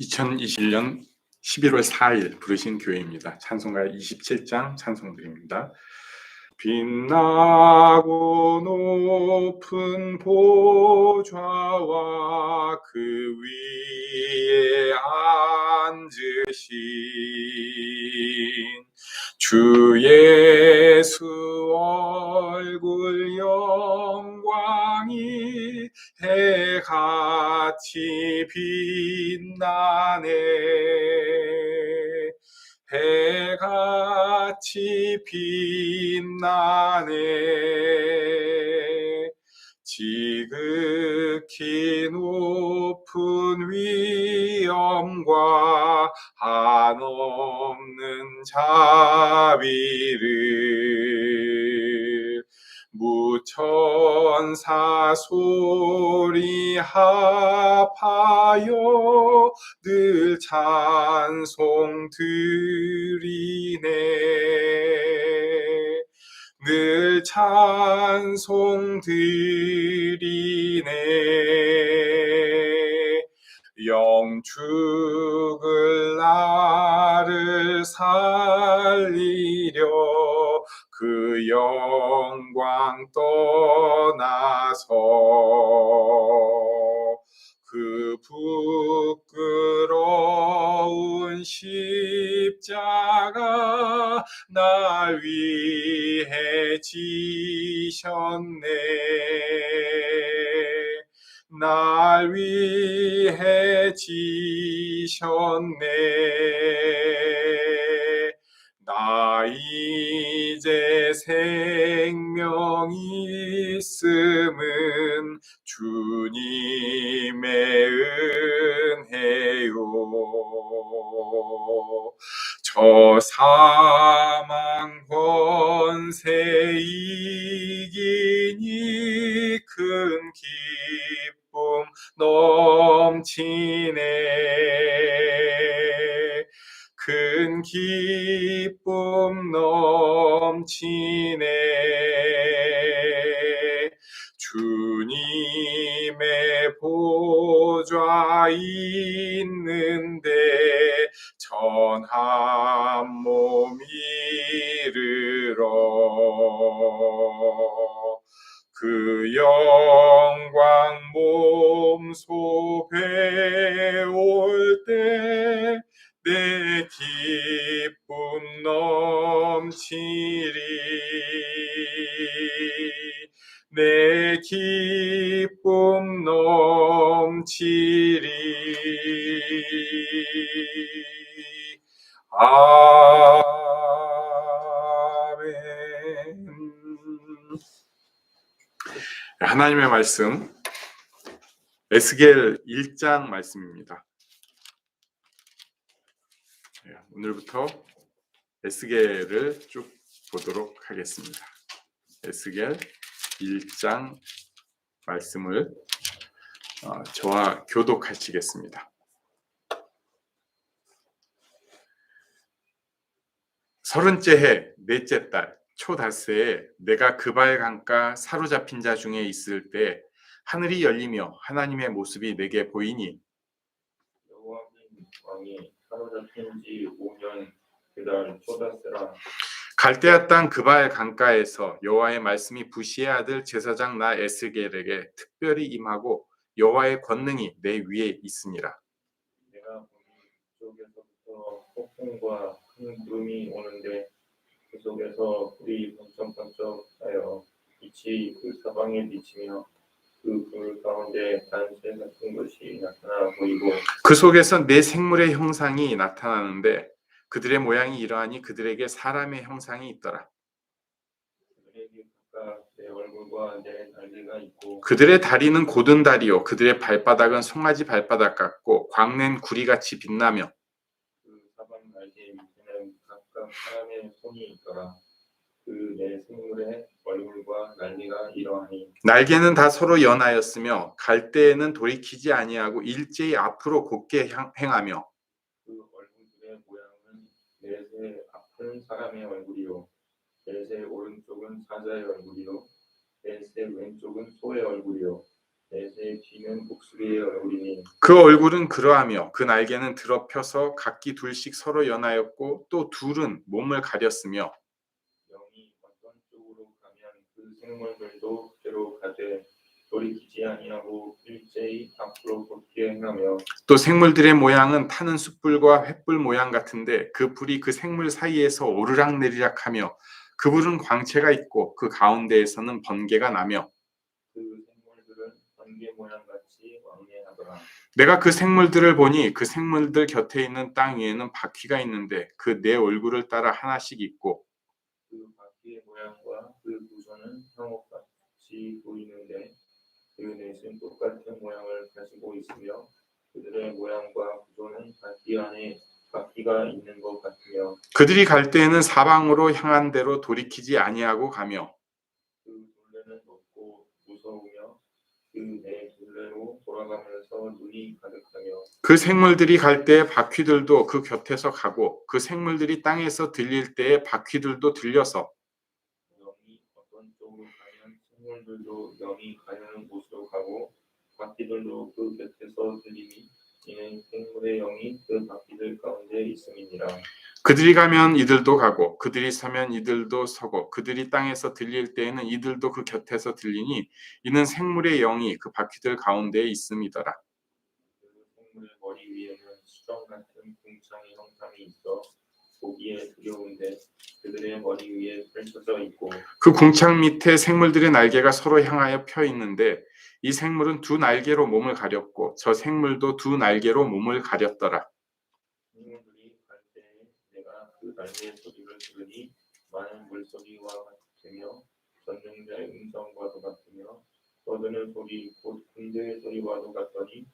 2021년 11월 4일 부르신 교회입니다. 찬송가 27장 찬송드립니다. 빛나고 높은 보좌와 그 위에 앉으신 주 예수 얼굴 영광이 해같이 빛나네. 해같이 빛나네. 지극히 높은 위엄과 한없는 자비를 무 천사 소리 합하여 늘 찬송 드리네. 늘 찬송 드리네. 영축을 나를 살리려 그 영광 떠나서 그 부끄러운 십자가 날 위해 지셨네. 날 위해 지셨네 이제 생명이 있음은 주님의 은혜요. 저 사망 권세 이기니 큰 기쁨 넘치네 이르러 그 영광 몸소 배울 때내 기쁨 넘치리. 내 기쁨 넘치리. 아멘 하나님의 말씀 에스겔 1장 말씀입니다. 네, 오늘부터 에스겔을 쭉 보도록 하겠습니다. 에스겔 1장 말씀을 어, 저와 교독하시겠습니다. 서른째 해 넷째 달 초닷새에 내가 그발 강가 사로잡힌 자 중에 있을 때 하늘이 열리며 하나님의 모습이 내게 보이니 여호와님 왕이 사로잡힌 지 5년 그달 초다스라 갈대아 땅 그발 강가에서 여호와의 말씀이 부시의 아들 제사장 나 에스겔에게 특별히 임하고 여호와의 권능이 내 위에 있으니라. 내가 보니 그쪽에서부터 폭풍과 큰 구름이 오는데 그 속에서 불이 번쩍번쩍 하여 빛이 그 사방에 비치며 그불 가운데 단새 같은 것이 나타나 보이고 그 속에서 네 생물의 형상이 나타나는데 그들의 모양이 이러하니 그들에게 사람의 형상이 있더라. 내내 그들의 다리는 고든 다리요 그들의 발바닥은 송아지 발바닥 같고 광낸 구리같이 빛나며 그 사방 날개 밑에는 각각 사람의 손이 있더라. 그네 생물의 얼굴과 날개가 이러하니 날개는 다 서로 연하였으며 갈대에는 돌이키지 아니하고 일제히 앞으로 곧게 향- 행하며 그 얼굴들의 모양은 넷의 앞은 사람의 얼굴이요. 넷의 오른쪽은 사자의 얼굴이요. 넷의 왼쪽은 소의 얼굴이요 넷의 뒤는 목소리의 얼굴이니 그 얼굴은 그러하며 그 날개는 드럽혀서 각기 둘씩 서로 연하였고 또 둘은 몸을 가렸으며 영이 어떤 쪽으로 가면 그 생물들도 그대로 가되 돌이키지 아니하고 일제히 앞으로 걷게 행하며 또 생물들의 모양은 타는 숯불과 횃불 모양 같은데 그 불이 그 생물 사이에서 오르락 내리락 하며 그 불은 광채가 있고 그 가운데에서는 번개가 나며 그 생물들은 번개 모양 같이 왕래하더라. 내가 그 생물들을 보니 그 생물들 곁에 있는 땅 위에는 바퀴가 있는데 그 네 얼굴을 따라 하나씩 있고 그 바퀴의 모양과 그 구조는 상옥같이 보이는데 그 넷은 똑같은 모양을 가지고 있으며 그들의 모양과 구조는 바퀴 안에 바퀴가 있는 것 같으며 그들이 갈 때에는 사방으로 향한 대로 돌이키지 아니하고 가며 그 둘레는 높고 무서우며 그네 돌아가면서 눈이 가득하며 그 생물들이 갈 때에 바퀴들도 그 곁에서 가고 그 생물들이 땅에서 들릴 때에 바퀴들도 들려서 영이 어떤 쪽으로 가면 생물들도 영이 가려는 곳으로 가고 바퀴들도 그 곁에서 들리니 이는 생물의 영이 그 바퀴들 가운데 있음이니라. 그들이 가면 이들도 가고 그들이 서면 이들도 서고 그들이 땅에서 들릴 때에는 이들도 그 곁에서 들리니 이는 생물의 영이 그 바퀴들 가운데에 있음이더라. 그 생물의 머리 위에는 수정 같은 궁창의 형상이 있어 보기에 두려운데 그들의 머리 위에 펼쳐져 있고 그 궁창 밑에 생물들의 날개가 서로 향하여 펴 있는데 이 생물은 두 날개로 몸을 가렸고 저 생물도 두 날개로 몸을 가렸더라. 갈 내가 그 날개의 소리를 들으니 많은 물소리와 같으며 전능자의 음성과도 같으며 떠드는 소리 곧 군대의 소리와도 같더니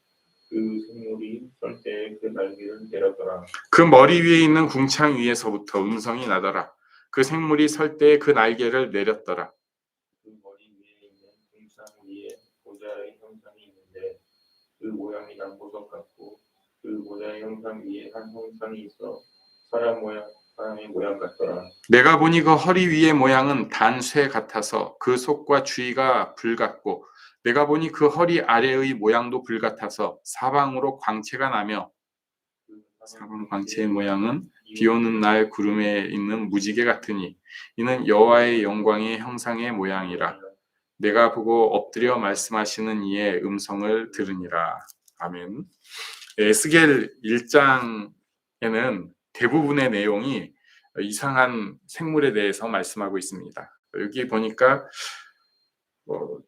그 생물이 설 때에 그 날개를 내렸더라. 그 머리 위에 있는 궁창 위에서부터 음성이 나더라. 그 생물이 설 때에 그 날개를 내렸더라. 그 머리 위에 있는 궁창 위에 보좌의 형상이 있는데 그 모양이 남보석 같고 그 보좌의 형상 위에 한 형상이 있어 사람 모양 사람의 모양 같더라. 내가 보니 그 허리 위의 모양은 단쇠 같아서 그 속과 주위가 불 같고 내가 보니 그 허리 아래의 모양도 불 같아서 사방으로 광채가 나며 그 사방 광채의 모양은 비 오는 날 구름에 있는 무지개 같으니 이는 여호와의 영광의 형상의 모양이라 내가 보고 엎드려 말씀하시는 이의 음성을 들으니라 아멘. 에스겔 1장에는 대부분의 내용이 이상한 생물에 대해서 말씀하고 있습니다. 여기 보니까 어,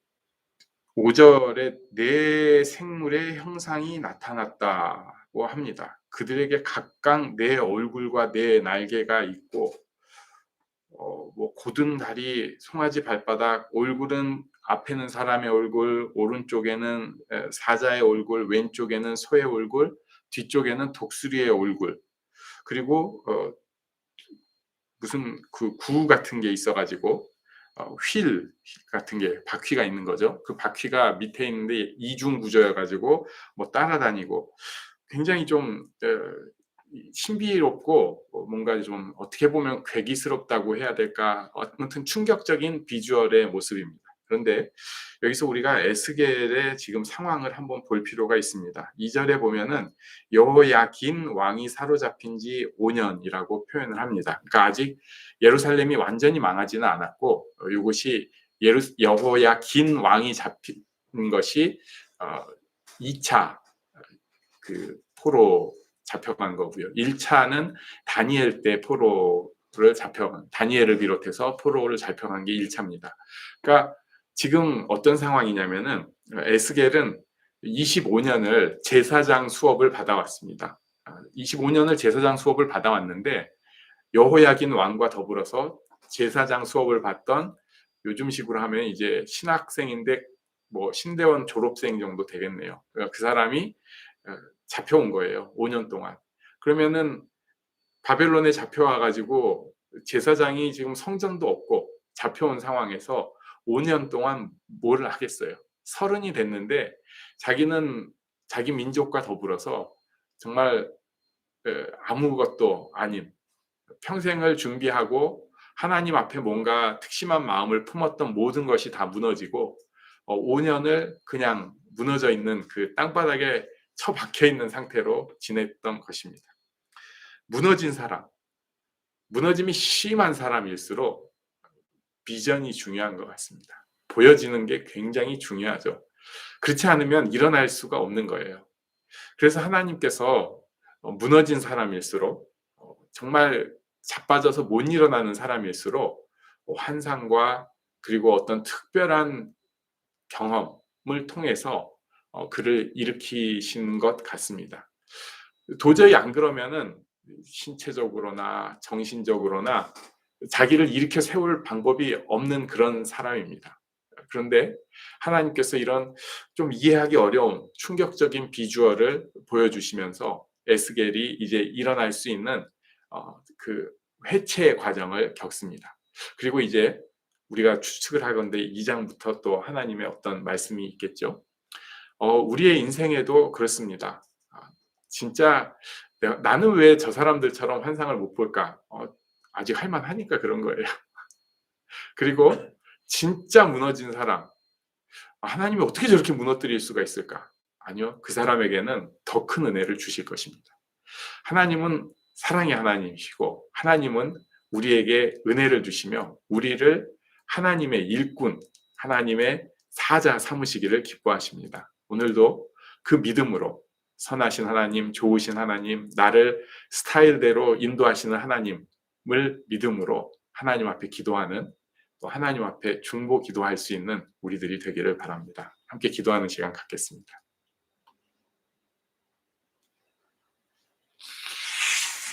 5절에 네 생물의 형상이 나타났다고 합니다. 그들에게 각각 네 얼굴과 네 날개가 있고 어, 뭐 고든 다리, 송아지 발바닥, 얼굴은 앞에는 사람의 얼굴, 오른쪽에는 에, 사자의 얼굴, 왼쪽에는 소의 얼굴, 뒤쪽에는 독수리의 얼굴. 그리고 어, 무슨 그 구 같은 게 있어가지고 어, 휠 같은 게 바퀴가 있는 거죠. 그 바퀴가 밑에 있는데 이중 구조여가지고 뭐 따라다니고 굉장히 좀 어, 신비롭고 어, 뭔가 좀 어떻게 보면 괴기스럽다고 해야 될까 아무튼 충격적인 비주얼의 모습입니다. 그런데 여기서 우리가 에스겔의 지금 상황을 한번 볼 필요가 있습니다. 2절에 보면은 여호야긴 왕이 사로잡힌 지 5년이라고 표현을 합니다. 그러니까 아직 예루살렘이 완전히 망하지는 않았고 어, 이것이 예루 여호야긴 왕이 잡힌 것이 어, 2차 그 포로 잡혀간 거고요. 1차는 다니엘 때 포로를 잡혀간 다니엘을 비롯해서 포로를 잡혀간 게 1차입니다. 그러니까 지금 어떤 상황이냐면은 에스겔은 25년을 제사장 수업을 받아왔습니다. 25년을 제사장 수업을 받아왔는데 여호야긴 왕과 더불어서 제사장 수업을 받던 요즘식으로 하면 이제 신학생인데 뭐 신대원 졸업생 정도 되겠네요. 그러니까 그 사람이 어, 잡혀온 거예요. 5년 동안. 그러면은 바벨론에 잡혀와 가지고 제사장이 지금 성전도 없고 잡혀온 상황에서 5년 동안 뭘 하겠어요. 서른이 됐는데 자기는 자기 민족과 더불어서 정말 에, 아무것도 아닌 평생을 준비하고 하나님 앞에 뭔가 특심한 마음을 품었던 모든 것이 다 무너지고 어, 5년을 그냥 무너져 있는 그 땅바닥에 처박혀 있는 상태로 지냈던 것입니다. 무너진 사람, 무너짐이 심한 사람일수록 비전이 중요한 것 같습니다. 보여지는 게 굉장히 중요하죠. 그렇지 않으면 일어날 수가 없는 거예요. 그래서 하나님께서 어, 무너진 사람일수록 어, 정말 자빠져서 못 일어나는 사람일수록 어, 환상과 그리고 어떤 특별한 경험을 통해서 어, 그를 일으키신 것 같습니다. 도저히 안 그러면은 신체적으로나 정신적으로나 자기를 일으켜 세울 방법이 없는 그런 사람입니다. 그런데 하나님께서 이런 좀 이해하기 어려운 충격적인 비주얼을 보여주시면서 에스겔이 이제 일어날 수 있는 어, 그 회체의 과정을 겪습니다. 그리고 이제 우리가 추측을 하건대 2장부터 또 하나님의 어떤 말씀이 있겠죠. 어, 우리의 인생에도 그렇습니다. 아, 진짜 내가, 나는 왜 저 사람들처럼 환상을 못 볼까? 어, 아직 할만하니까 그런 거예요. 그리고 진짜 무너진 사람, 아, 하나님이 어떻게 저렇게 무너뜨릴 수가 있을까? 아니요, 그 사람에게는 더 큰 은혜를 주실 것입니다. 하나님은 사랑의 하나님이시고, 하나님은 우리에게 은혜를 주시며, 우리를 하나님의 일꾼, 하나님의 사자 삼으시기를 기뻐하십니다. 오늘도 그 믿음으로 선하신 하나님, 좋으신 하나님, 나를 스타일대로 인도하시는 하나님을 믿음으로 하나님 앞에 기도하는 또 하나님 앞에 중보 기도할 수 있는 우리들이 되기를 바랍니다. 함께 기도하는 시간 갖겠습니다.